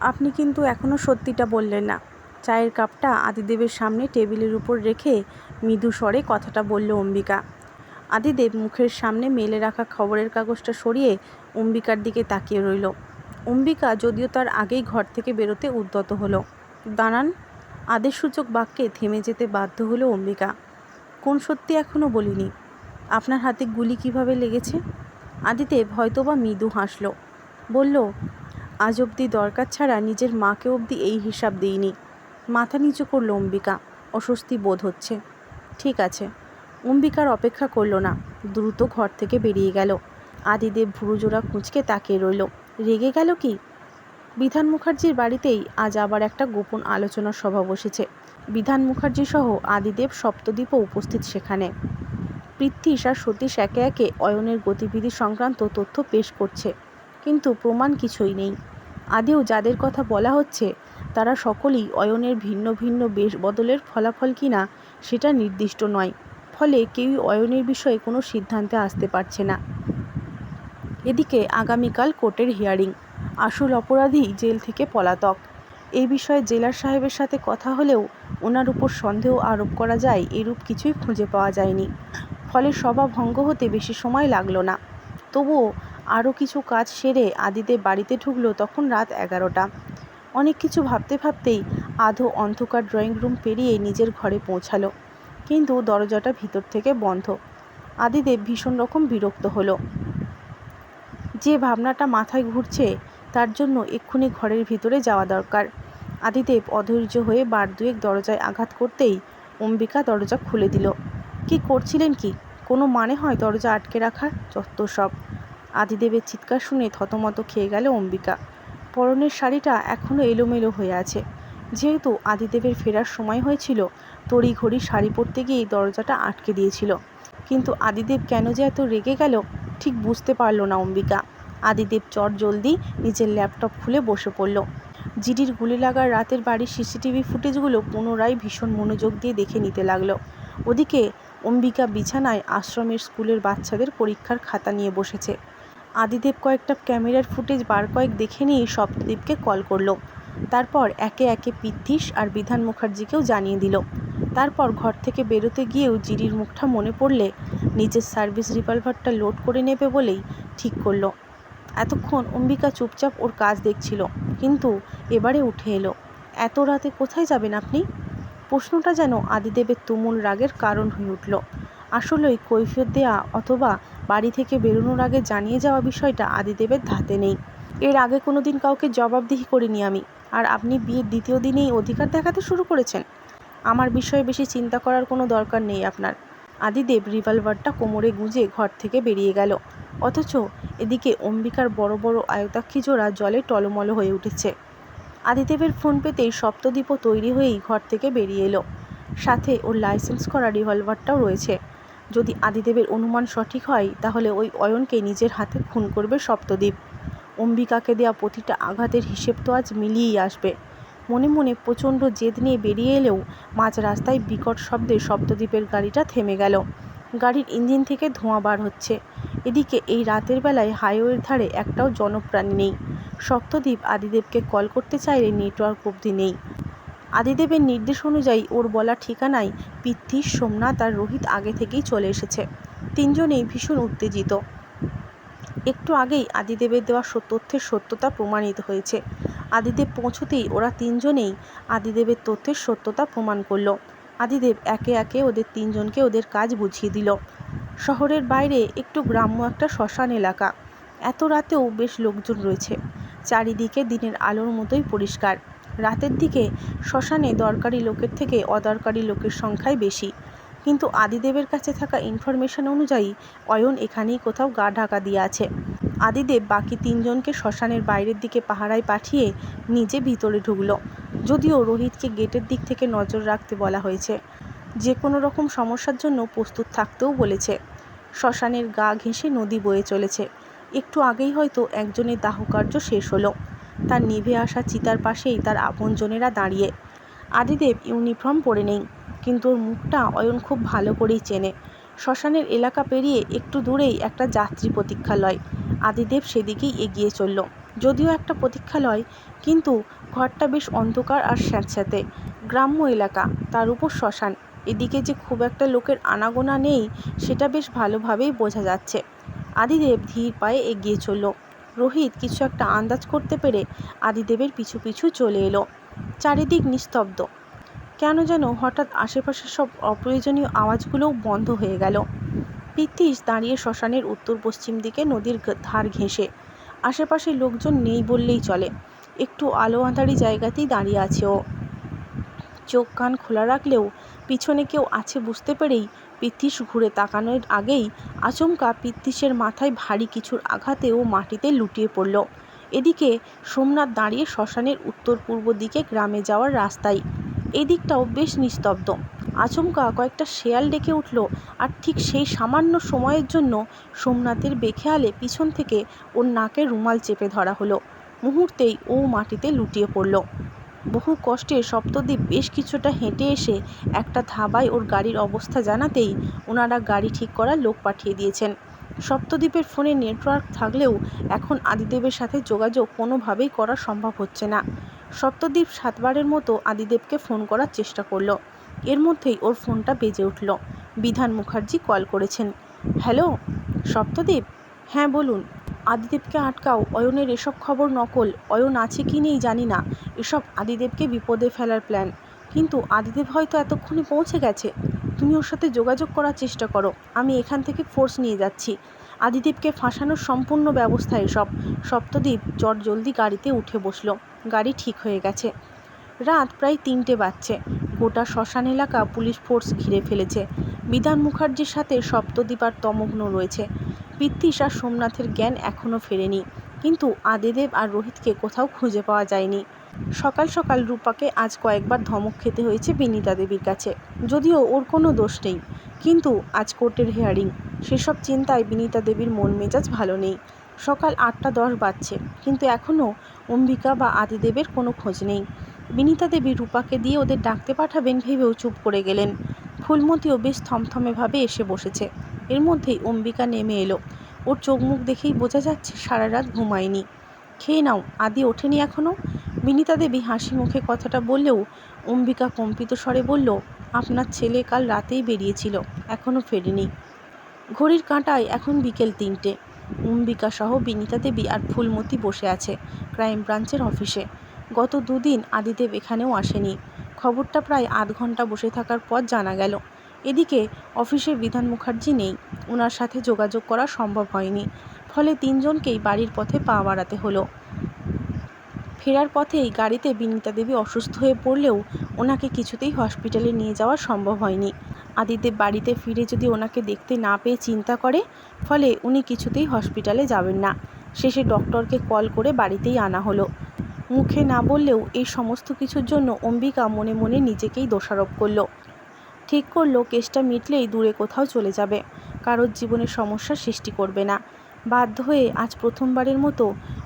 আপনি কিন্তু এখনও সত্যিটা বললেন না। চায়ের কাপটা আদিদেবের সামনে টেবিলের উপর রেখে মৃদু স্বরে কথাটা বলল অম্বিকা। আদিদেব মুখের সামনে মেলে রাখা খবরের কাগজটা সরিয়ে অম্বিকার দিকে তাকিয়ে রইল। অম্বিকা যদিও তার আগেই ঘর থেকে বেরোতে উদ্যত হলো। দাঁড়ান, আদেশসূচক বাক্যে থেমে যেতে বাধ্য হলো অম্বিকা। কোন সত্যি এখনও বলিনি? আপনার হাতে গুলি কীভাবে লেগেছে? আদিদেব হয়তোবা মৃদু হাসল। বলল আজ অবধি দরকার ছাড়া নিজের মাকে অবধি এই হিসাব দিইনি। মাথা নিচু করল অম্বিকা, অস্বস্তি বোধ হচ্ছে। ঠিক আছে, অম্বিকার অপেক্ষা করল না, দ্রুত ঘর থেকে বেরিয়ে গেল। আদিদেব ভুরুজোড়া কুঁচকে তাকিয়ে রইল। রেগে গেল কি? বিধান মুখার্জির বাড়িতেই আজ আবার একটা গোপন আলোচনার সভা বসেছে। বিধান মুখার্জি সহ আদিদেব সপ্তদ্বীপও উপস্থিত সেখানে। পৃথ্বীশ আর সতীশ একে একে অয়নের গতিবিধি সংক্রান্ত তথ্য পেশ করছে। কিন্তু প্রমাণ কিছুই নেই। আদেও যাদের কথা বলা হচ্ছে, তারা সকলেই অয়নের ভিন্ন ভিন্ন বেশ বদলের ফলাফল কিনা সেটা নির্দিষ্ট নয়, ফলে কেউই অয়নের বিষয়ে কোনো সিদ্ধান্তে আসতে পারছে না। এদিকে আগামীকাল কোর্টের হিয়ারিং, আসল অপরাধী জেল থেকে পলাতক। এই বিষয়ে জেলার সাহেবের সাথে কথা হলেও ওনার উপর সন্দেহ আরোপ করা যায় এরূপ কিছুই খুঁজে পাওয়া যায়নি, ফলে সভা ভঙ্গ হতে বেশি সময় লাগল না। তবুও আরও কিছু কাজ সেরে আদিদেব বাড়িতে ঢুকলো তখন রাত এগারোটা। অনেক কিছু ভাবতে ভাবতেই আধো অন্ধকার ড্রয়িং রুম পেরিয়ে নিজের ঘরে পৌঁছালো। কিন্তু দরজাটা ভিতর থেকে বন্ধ। আদিদেব ভীষণ রকম বিরক্ত হলো। যে ভাবনাটা মাথায় ঘুরছে, তার জন্য এক্ষুনি ঘরের ভিতরে যাওয়া দরকার। আদিদেব অধৈর্য হয়ে বার দুয়েক দরজায় আঘাত করতেই অম্বিকা দরজা খুলে দিল। কি করছিলেন কি? কোনো মানে হয় দরজা আটকে রাখার যত সব। আদিদেবের চিৎকার শুনে থতমত খেয়ে গেল অম্বিকা। পরনের শাড়িটা এখনও এলোমেলো হয়ে আছে। যেহেতু আদিদেবের ফেরার সময় হয়েছিল, তড়িঘড়ি শাড়ি পরতে গিয়েই দরজাটা আটকে দিয়েছিল। কিন্তু আদিদেব কেন যে এত রেগে গেল, ঠিক বুঝতে পারল না অম্বিকা। আদিদেব চট জলদি নিজের ল্যাপটপ খুলে বসে পড়ল। জিডির গুলি লাগার রাতের বাড়ির সিসিটিভি ফুটেজগুলো পুনরায় ভীষণ মনোযোগ দিয়ে দেখে নিতে লাগল। ওদিকে অম্বিকা বিছানায় আশ্রমের স্কুলের বাচ্চাদের পরীক্ষার খাতা নিয়ে বসেছে। আদিদেব কয়েকটা ক্যামেরার ফুটেজ বার কয়েক দেখে নিয়ে সপ্তদ্বীপকে কল করল। তারপর একে একে পিথিস আর বিধান মুখার্জিকেও জানিয়ে দিল। তারপর ঘর থেকে বেরোতে গিয়েও জিরির মুখটা মনে পড়লে নিজের সার্ভিস রিভলভারটা লোড করে নেবে বলেই ঠিক করল। এতক্ষণ অম্বিকা চুপচাপ ওর কাজ দেখছিল, কিন্তু এবারে উঠে এলো। এত রাতে কোথায় যাবেন আপনি? প্রশ্নটা যেন আদিদেবের তুমুল রাগের কারণ হয়ে উঠল। আসলেই কৈফিয়ত দেয়া অথবা বাড়ি থেকে বেরোনোর আগে জানিয়ে যাওয়া বিষয়টা আদিদেবের ধাতে নেই। এর আগে কোনো দিন কাউকে জবাবদিহি করিনি আমি। আর আপনি বিয়ের দ্বিতীয় দিনেই অধিকার দেখাতে শুরু করেছেন। আমার বিষয়ে বেশি চিন্তা করার কোনো দরকার নেই আপনার। আদিদেব রিভলভারটা কোমরে গুঁজে ঘর থেকে বেরিয়ে গেল। অথচ এদিকে অম্বিকার বড় বড় আয়তাক্ষী জোড়া জলে টলমল হয়ে উঠেছে। আদিদেবের ফোন পেতেই সপ্তদ্বীপও তৈরি হয়েই ঘর থেকে বেরিয়ে এলো। সাথে ওর লাইসেন্স করা রিভলভারটাও রয়েছে। যদি আদিদেবের অনুমান সঠিক হয়, তাহলে ওই অয়নকে নিজের হাতে খুন করবে সপ্তদ্বীপ অম্বিকাকে দেওয়া প্রতিটা আঘাতের হিসেব তো আজ মিলিয়েই আসবে। মনে মনে প্রচণ্ড জেদ নিয়ে বেরিয়ে এলেও মাঝ রাস্তায় বিকট শব্দে সপ্তদ্বীপের গাড়িটা থেমে গেল। গাড়ির ইঞ্জিন থেকে ধোঁয়া বার হচ্ছে। এদিকে এই রাতের বেলায় হাইওয়ের ধারে একটাও জনপ্রাণী নেই। সপ্তদ্বীপ আদিদেবকে কল করতে চাইলে নেটওয়ার্ক অবধি নেই। আদিদেবের নির্দেশ অনুযায়ী ওর বলা ঠিকানায় পিতৃ, সোমনাথ আর রোহিত আগে থেকেই চলে এসেছে। তিনজনেই ভীষণ উত্তেজিত। একটু আগেই আদিদেবের দেওয়া তথ্যের সত্যতা প্রমাণিত হয়েছে। আদিদেব পৌঁছতেই ওরা তিনজনেই আদিদেবের তথ্যের সত্যতা প্রমাণ করল। আদিদেব একে একে ওদের তিনজনকে ওদের কাজ বুঝিয়ে দিল। শহরের বাইরে একটু গ্রাম্য একটা শ্মশান এলাকা। এত রাতেও বেশ লোকজন রয়েছে। চারিদিকে দিনের আলোর মতোই পরিষ্কার। রাতের দিকে শ্মশানে দরকারি লোকের থেকে অদরকারি লোকের সংখ্যাই বেশি। কিন্তু আদিদেবের কাছে থাকা ইনফরমেশন অনুযায়ী অয়ন এখানেই কোথাও গা ঢাকা দিয়ে আছে। আদিদেব বাকি তিনজনকে শ্মশানের বাইরের দিকে পাহারায় পাঠিয়ে নিজে ভিতরে ঢুকল। যদিও রোহিতকে গেটের দিক থেকে নজর রাখতে বলা হয়েছে। যে কোনো রকম সমস্যার জন্য প্রস্তুত থাকতেও বলেছে। শ্মশানের গা ঘেঁষে নদী বয়ে চলেছে। একটু আগেই হয়তো একজনের দাহকার্য শেষ হলো। তার নিভে আসা চিতার পাশেই তার আপনজনেরা দাঁড়িয়ে। আদিদেব ইউনিফর্ম পরে নেই, কিন্তু ওর মুখটা অয়ন খুব ভালো করেই চেনে। শ্মশানের এলাকা পেরিয়ে একটু দূরেই একটা যাত্রী প্রতীক্ষালয়। আদিদেব সেদিকেই এগিয়ে চলল। যদিও একটা প্রতীক্ষালয়, কিন্তু ঘরটা বেশ অন্ধকার আর স্যাঁতস্যাঁতে। গ্রাম্য এলাকা, তার উপর শ্মশান। এদিকে যে খুব একটা লোকের আনাগোনা নেই, সেটা বেশ ভালোভাবেই বোঝা যাচ্ছে। আদিদেব ধীর পায়ে এগিয়ে চলল। রোহিত কিছু একটা আন্দাজ করতে পেরে আদিদেবের পিছু পিছু চলে এলো। চারিদিক নিস্তব্ধ। কেন যেন হঠাৎ আশেপাশের সব অপ্রয়োজনীয় আওয়াজগুলোও বন্ধ হয়ে গেল। পিত্তিস দাঁড়িয়ে শ্মশানের উত্তর পশ্চিম দিকে নদীর ধার ঘেঁষে। আশেপাশে লোকজন নেই বললেই চলে। একটু আলো আঁধারি জায়গাতেই দাঁড়িয়ে আছে ও। চোখ কান খোলা রাখলেও পিছনে কেউ আছে বুঝতে পেরেই পিত্তিস ঘুরে তাকানোর আগেই আচমকা পিত্তিসের মাথায় ভারী কিছুর আঘাতে ও মাটিতে লুটিয়ে পড়ল। এদিকে সোমনাথ দাঁড়িয়ে শ্মশানের উত্তর পূর্ব দিকে গ্রামে যাওয়ার রাস্তায়। এদিকটাও বেশ নিস্তব্ধ। আচমকা কয়েকটা শেয়াল ডেকে উঠল আর ঠিক সেই সামান্য সময়ের জন্য সোমনাথের বেখেয়ালে পিছন থেকে ওর নাকে রুমাল চেপে ধরা হলো। মুহূর্তেই ও মাটিতে লুটিয়ে পড়ল। বহু কষ্টে সপ্তদ্বীপ বেশ কিছুটা হেঁটে এসে একটা ধাবায় ওর গাড়ির অবস্থা জানাতেই ওনারা গাড়ি ঠিক করার লোক পাঠিয়ে দিয়েছেন। সপ্তদ্বীপের ফোনে নেটওয়ার্ক থাকলেও এখন আদিদেবের সাথে যোগাযোগ কোনোভাবেই করা সম্ভব হচ্ছে না। সপ্তদ্বীপ সাতবারের মতো আদিদেবকে ফোন করার চেষ্টা করল। এর মধ্যেই ওর ফোনটা বেজে উঠল। বিধান মুখার্জি কল করেছেন। হ্যালো, সপ্তদ্বীপ? হ্যাঁ বলুন। আদিদেবকে আটকাও, অয়নের এসব খবর নকল, অয়ন আছে কি নেই জানি না, এসব আদিদেবকে বিপদে ফেলার প্ল্যান কিন্তু আদিদেব হয়তো এতক্ষণে পৌঁছে গেছে। তুমি ওর সাথে যোগাযোগ করার চেষ্টা করো, আমি এখান থেকে ফোর্স নিয়ে যাচ্ছি। আদিদেবকে ফাঁসানোর সম্পূর্ণ ব্যবস্থা এসব। সপ্তদ্বীপ চট জলদি গাড়িতে উঠে বসল। গাড়ি ঠিক হয়ে গেছে। রাত প্রায় তিনটে বাজছে। গোটা শ্মশান এলাকা পুলিশ ফোর্স ঘিরে ফেলেছে। বিধান মুখার্জির সাথে সপ্তদ্বীপ আর তমগ্ন রয়েছে। আর সোমনাথের জ্ঞান এখনও ফেরেনি, কিন্তু আদিদেব আর রোহিতকে কোথাও খুঁজে পাওয়া যায়নি। সকাল সকাল রূপাকে আজ কয়েকবার ধমক খেতে হয়েছে বিনীতা দেবীর কাছে, যদিও ওর কোনো দোষ নেই, কিন্তু আজ কোর্টের হেয়ারিং সেসব চিন্তায় বিনীতা দেবীর মন মেজাজ ভালো নেই। সকাল আটটা দশ বাজছে, কিন্তু এখনও অম্বিকা বা আদিদেবের কোনো খোঁজ নেই। বিনীতা দেবী রূপাকে দিয়ে ওদের ডাকতে পাঠাবেন ভেবেও চুপ করে গেলেন। ফুলমতিও বেশ থমথমেভাবে এসে বসেছে। এর মধ্যেই অম্বিকা নেমে এলো। ওর চোখ মুখ দেখেই বোঝা যাচ্ছে সারা রাত ঘুমায়নি। খেয়ে নাও, আদি ওঠেনি এখনও বিনীতা দেবী হাসি মুখে কথাটা বললেও অম্বিকা কম্পিত স্বরে বলল, আপনার ছেলে কাল রাতেই বেরিয়েছিল এখনও ফেরেনি। ঘড়ির কাঁটায় এখন বিকেল তিনটে। অম্বিকা সহ বিনীতা দেবী আর ফুলমতি বসে আছে ক্রাইম ব্রাঞ্চের অফিসে। গত দুদিন আদিদেব এখানেও আসেনি। খবরটা প্রায় আধ ঘণ্টা বসে থাকার পর জানা গেল এদিকে অফিসে বিধান মুখার্জি নেই। ওনার সাথে যোগাযোগ করা সম্ভব হয়নি। ফলে তিনজনকেই বাড়ির পথে পা বাড়াতে হলো। ফেরার পথেই গাড়িতে বিনীতা দেবী অসুস্থ হয়ে পড়লেও ওনাকে কিছুতেই হসপিটালে নিয়ে যাওয়া সম্ভব হয়নি। আদিদেব বাড়িতে ফিরে যদি ওনাকে দেখতে না পেয়ে চিন্তা করে, ফলে উনি কিছুতেই হসপিটালে যাবেন না। শেষে ডক্টরকে কল করে বাড়িতেই আনা হলো। মুখে না বললেও এই সমস্ত কিছুর জন্য অম্বিকা মনে মনে নিজেকেই দোষারোপ করল। ঠিক করল কেসটা মিটলেই দূরে কোথাও চলে যাবে। কারোর জীবনে সমস্যার সৃষ্টি করবে না। বাধ্য হয়ে আজ প্রথমবারের মতো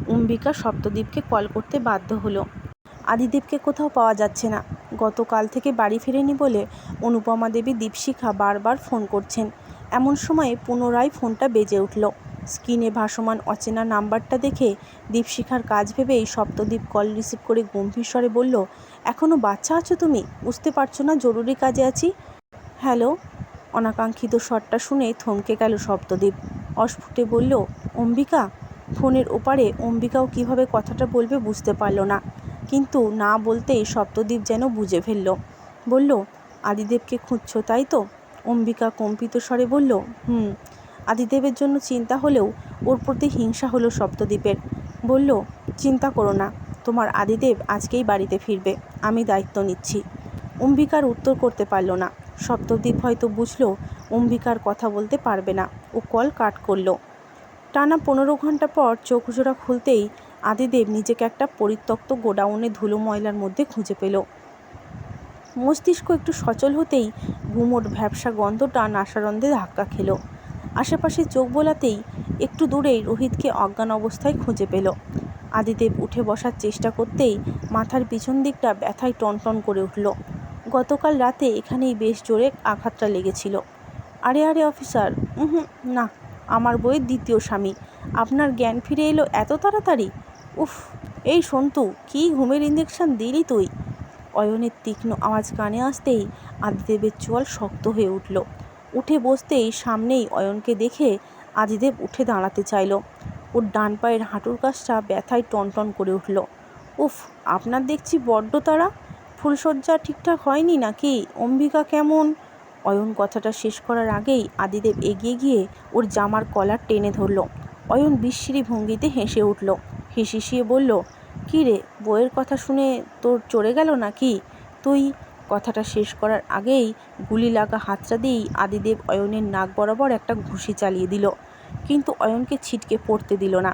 অম্বিকা সপ্তদ্বীপকে কল করতে বাধ্য হলো। আদিদেবকে কোথাও পাওয়া যাচ্ছে না। গতকাল থেকে বাড়ি ফেরেনি বলে অনুপমা দেবী দীপশিখা বারবার ফোন করছেন। এমন সময়ে পুনরায় ফোনটা বেজে উঠল। স্ক্রিনে ভাসমান অচেনা নাম্বারটা দেখে দীপশিখার কাজ ভেবেই সপ্তদ্বীপ কল রিসিভ করে গম্ভীর স্বরে বলল এখনও বাচ্চা আছো তুমি? বুঝতে পারছ না জরুরি কাজে আছি? হ্যালো? অনাকাঙ্ক্ষিত স্বরটা শুনে থমকে গেল সপ্তদ্বীপ অস্ফুটে বলল, অম্বিকা? ফোনের ওপারে অম্বিকাও কীভাবে কথাটা বলবে বুঝতে পারল না। কিন্তু না বলতেই সপ্তদ্বীপ যেন বুঝে ফেলল। বলল, আদিদেবকে খুঁজছ তাই তো? অম্বিকা কম্পিত স্বরে বলল, হুম। আদিদেবের জন্য চিন্তা হলেও ওর প্রতি হিংসা হলো সপ্তদ্বীপের বলল, চিন্তা করো না, তোমার আদিদেব আজকেই বাড়িতে ফিরবে। আমি দায়িত্ব নিচ্ছি। অম্বিকার উত্তর করতে পারল না। সপ্তদ্বীপ হয়তো বুঝলো অম্বিকার কথা বলতে পারবে না। ও কল কাট করল। টানা পনেরো ঘণ্টা পর চোখ জোড়া খুলতেই আদিদেব নিজেকে একটা পরিত্যক্ত গোডাউনে ধুলো ময়লার মধ্যে খুঁজে পেল। মস্তিষ্ক একটু সচল হতেই গুমোট ভ্যাবসা গন্ধটা নাসারন্ধে ধাক্কা খেলো। আশেপাশে চোখ বোলাতেই একটু দূরেই রোহিতকে অজ্ঞান অবস্থায় খুঁজে পেল। আদিদেব উঠে বসার চেষ্টা করতেই মাথার পিছন দিকটা ব্যথায় টনটন করে উঠল। গতকাল রাতে এখানেই বেশ জোরে আঘাতটা লেগেছিল। আরে আরে, অফিসার। হুম না, আমার বইয়ের দ্বিতীয় স্বামী। আপনার জ্ঞান ফিরে এলো এত তাড়াতাড়ি? উফ, এই সন্তু, কী ঘুমের ইঞ্জেকশন দিলি তুই? অয়নের তীক্ষ্ণ আওয়াজ কানে আসতেই আদিদেবের চোয়াল শক্ত হয়ে উঠল। উঠে বসতেই সামনেই অয়নকে দেখে আদিদেব উঠে দাঁড়াতে চাইল। ওর ডান পায়ের হাঁটুর কাছটা ব্যথায় টনটন করে উঠল। উফ, আপনার দেখছি বড্ড তারা ফুলশয্যা ঠিকঠাক হয়নি নাকি? অম্বিকা কেমন? অয়ন কথাটা শেষ করার আগেই আদিদেব এগিয়ে গিয়ে ওর জামার কলার টেনে ধরল। অয়ন বিস্মিরি ভঙ্গিতে হেসে উঠল। হিসিয়ে বলল, কী রে বইয়ের কথা শুনে তোর চড়ে গেল নাকি? তুই কথাটা শেষ করার আগেই গুলি লাগা হাতটা দিয়েই আদিদেব অয়নের নাক বরাবর একটা ঘুষি চালিয়ে দিল। কিন্তু অয়নকে ছিটকে পড়তে দিল না।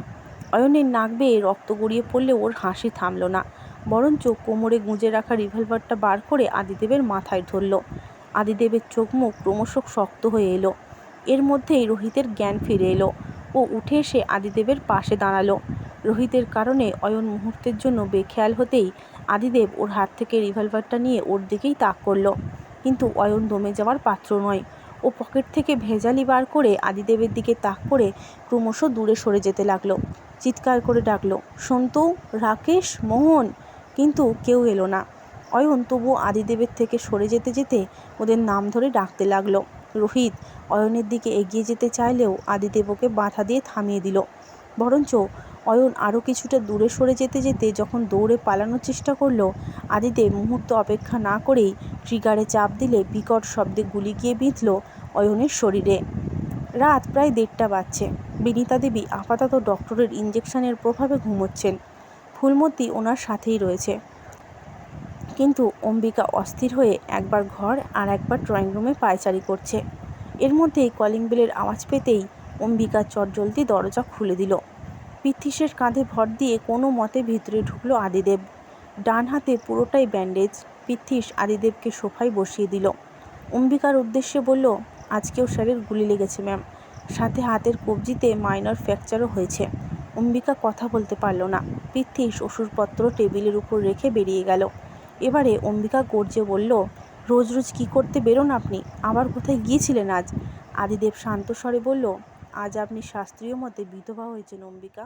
অয়নের নাক বেয়ে রক্ত গড়িয়ে পড়লে ওর হাসি থামল না। বরঞ্চ কোমরে গুঁজে রাখা রিভলভারটা বার করে আদিদেবের মাথায় ধরল। আদিদেবের চোখ মুখ ক্রমশ শক্ত হয়ে এলো। এর মধ্যেই রোহিতের জ্ঞান ফিরে এলো ও উঠে এসে আদিদেবের পাশে দাঁড়াল। রোহিতের কারণে অয়ন মুহূর্তের জন্য বেখেয়াল হতেই আদিদেব ওর হাত থেকে রিভলভারটা নিয়ে ওর দিকেই তাক করল। কিন্তু অয়ন দমে যাওয়ার পাত্র নয়। ও পকেট থেকে ভেজালি বার করে আদিদেবের দিকে তাক করে ক্রমশ দূরে সরে যেতে লাগল। চিৎকার করে ডাকলো সন্তু রাকেশ, মোহন! কিন্তু কেউ এলো না। অয়ন তবু আদিদেবের থেকে সরে যেতে যেতে ওদের নাম ধরে ডাকতে লাগল। রোহিত অয়নের দিকে এগিয়ে যেতে চাইলেও আদিদেব ওকে বাধা দিয়ে থামিয়ে দিল। বরঞ্চ অয়ন আরও কিছুটা দূরে সরে যেতে যেতে যখন দৌড়ে পালানোর চেষ্টা করল, আদিদেব মুহূর্ত অপেক্ষা না করেই ট্রিগারে চাপ দিলে বিকট শব্দে গুলি গিয়ে বিঁধল অয়নের শরীরে। রাত প্রায় দেড়টা বাজছে। বিনিতা দেবী আপাতত ডক্টরের ইঞ্জেকশনের প্রভাবে ঘুমোচ্ছেন। ফুলমতি ওনার সাথেই রয়েছে। কিন্তু অম্বিকা অস্থির হয়ে একবার ঘর আর একবার ড্রয়িং রুমে পায়চারি করছে। এর মধ্যেই কলিং বেলের আওয়াজ পেতেই অম্বিকা চটজলদি দরজা খুলে দিল। পিথিসের কাঁধে ভর দিয়ে কোনো মতে ভিতরে ঢুকলো আদিদেব। ডান হাতে পুরোটাই ব্যান্ডেজ পিথিস আদিদেবকে সোফায় বসিয়ে দিল। অম্বিকার উদ্দেশ্যে বলল, আজকেও স্যারের গুলি লেগেছে, ম্যাম। সাথে হাতের কবজিতে মাইনর ফ্র্যাকচারও হয়েছে। অম্বিকা কথা বলতে পারল না। পৃথ্বীশ ওষুধপত্র টেবিলের উপর রেখে বেরিয়ে গেল। এবারে অম্বিকা গর্জে বলল, রোজ রোজ কী করতে বেরোন আপনি? আবার কোথায় গিয়েছিলেন আজ? আদিদেব শান্ত স্বরে বলল, আজ আপনি শাস্ত্রীয় মতে বিধবা হয়েছেন, অম্বিকা।